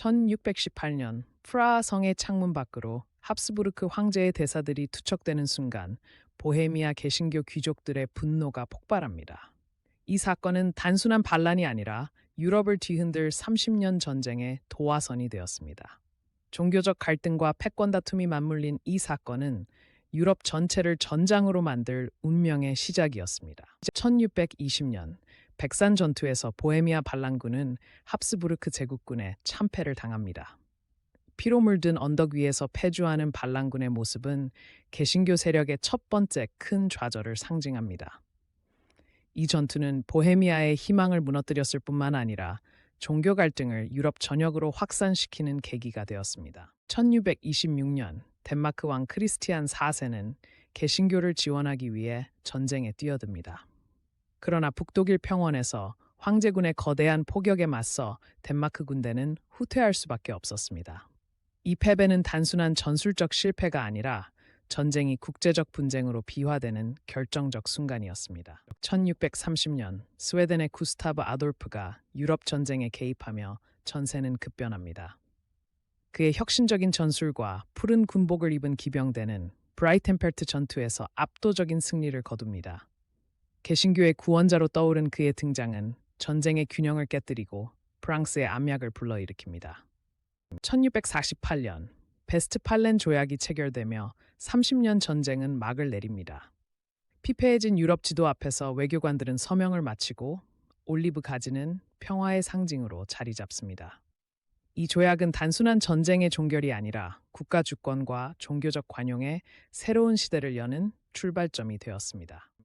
1618년 프라하 성의 창문 밖으로 합스부르크 황제의 대사들이 투척되는 순간 보헤미아 개신교 귀족들의 분노가 폭발합니다. 이 사건은 단순한 반란이 아니라 유럽을 뒤흔들 30년 전쟁의 도화선이 되었습니다. 종교적 갈등과 패권 다툼이 맞물린 이 사건은 유럽 전체를 전장으로 만들 운명의 시작이었습니다. 1620년 백산 전투에서 보헤미아 반란군은 합스부르크 제국군에 참패를 당합니다. 피로 물든 언덕 위에서 패주하는 반란군의 모습은 개신교 세력의 첫 번째 큰 좌절을 상징합니다. 이 전투는 보헤미아의 희망을 무너뜨렸을 뿐만 아니라 종교 갈등을 유럽 전역으로 확산시키는 계기가 되었습니다. 1626년 덴마크 왕 크리스티안 4세는 개신교를 지원하기 위해 전쟁에 뛰어듭니다. 그러나 북독일 평원에서 황제군의 거대한 포격에 맞서 덴마크 군대는 후퇴할 수밖에 없었습니다. 이 패배는 단순한 전술적 실패가 아니라 전쟁이 국제적 분쟁으로 비화되는 결정적 순간이었습니다. 1630년 스웨덴의 구스타브 아돌프가 유럽 전쟁에 개입하며 전세는 급변합니다. 그의 혁신적인 전술과 푸른 군복을 입은 기병대는 브라이텐펠트 전투에서 압도적인 승리를 거둡니다. 개신교의 구원자로 떠오른 그의 등장은 전쟁의 균형을 깨뜨리고 프랑스의 암약을 불러일으킵니다. 1648년 베스트팔렌 조약이 체결되며 30년 전쟁은 막을 내립니다. 피폐해진 유럽 지도 앞에서 외교관들은 서명을 마치고 올리브 가지는 평화의 상징으로 자리 잡습니다. 이 조약은 단순한 전쟁의 종결이 아니라 국가 주권과 종교적 관용의 새로운 시대를 여는 출발점이 되었습니다.